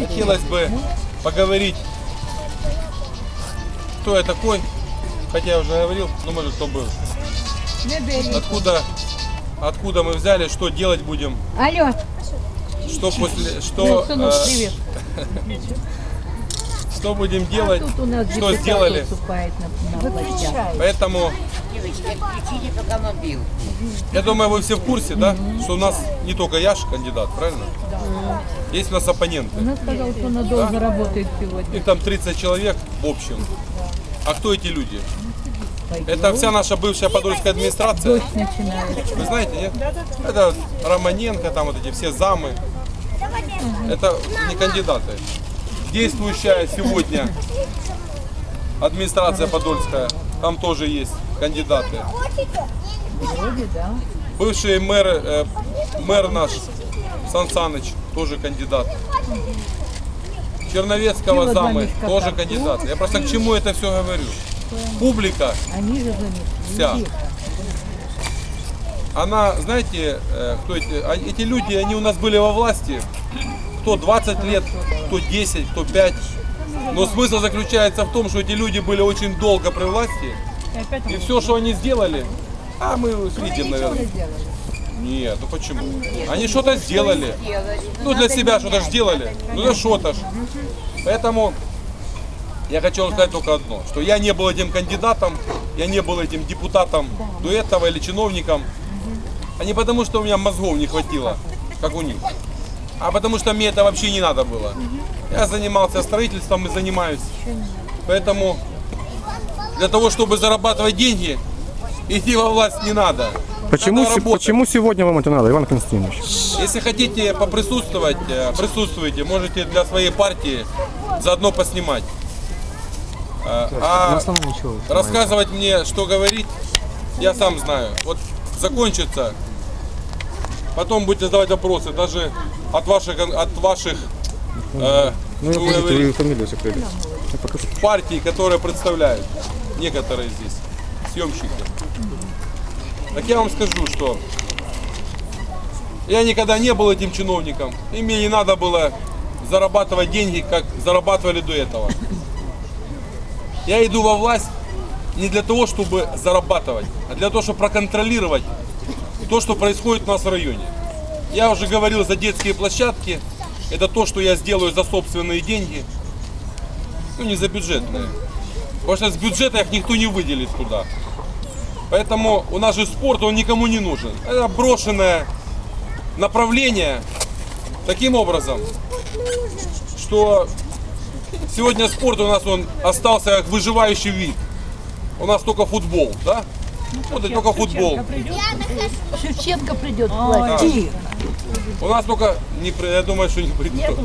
Хотелось бы поговорить, кто я такой, хотя я уже говорил, но может кто был. Откуда, откуда мы взяли, что делать будем, Алло, что после, что, сынок, э, что будем делать, нас что сделали. на, на. Поэтому Девочки, отключите, пока мобил. я думаю, вы все в курсе, да, что у нас не только я ж кандидат, правильно? Есть у нас оппоненты. Она сказала, что она долго работает сегодня. Их там 30 человек в общем. А кто эти люди? Это вся наша бывшая подольская администрация. Вы знаете, нет? Это Романенко, там вот эти все замы. Это не кандидаты. Действующая сегодня администрация подольская, там тоже есть кандидаты. Вроде, да. Бывший мэр, э, мэр наш Сан Саныч, тоже кандидат. Черновецкого замы, тоже кандидат. Я просто к чему это все говорю? Публика, Они же заметили. Вся. она, знаете, э, кто эти, а- эти люди, они у нас были во власти, кто 20 лет, кто 10, кто 5. Но смысл заключается в том, что эти люди были очень долго при власти, и все, что они сделали, а мы видим, наверное. Нет, ну почему? Они что-то сделали. Ну, для себя что-то сделали. Ну, да что-то ж. Поэтому я хочу вам сказать только одно, что я не был этим кандидатом, я не был этим депутатом до этого или чиновником. А не потому, что у меня мозгов не хватило, как у них, а потому что мне это вообще не надо было. Я занимался строительством и занимаюсь. Поэтому для того, чтобы зарабатывать деньги, идти во власть не надо. Почему, Надо работать. почему сегодня вам это надо, Иван Константинович? Если хотите поприсутствовать, э, присутствуйте, можете для своей партии заодно поснимать. Э, А рассказывать мне, что говорить, я сам знаю. Вот закончится, потом будете задавать вопросы, даже от ваших, от ваших э, Ну, я вы фамилию. Я покажу. партий, которые представляют некоторые здесь съемщики. Так я вам скажу, что я никогда не был этим чиновником, и мне не надо было зарабатывать деньги, как зарабатывали до этого. Я иду во власть не для того, чтобы зарабатывать, а для того, чтобы проконтролировать то, что происходит у нас в районе. Я уже говорил за детские площадки. Это то, что я сделаю за собственные деньги. Ну, не за бюджетные. Потому что с бюджета их никто не выделит туда. Поэтому у нас же спорт, он никому не нужен. Это брошенное направление таким образом, что сегодня спорт у нас он остался как выживающий вид. У нас только футбол, да? Вот и только футбол. Шевченко придет власть. У нас только не при- я думаю, что не придет.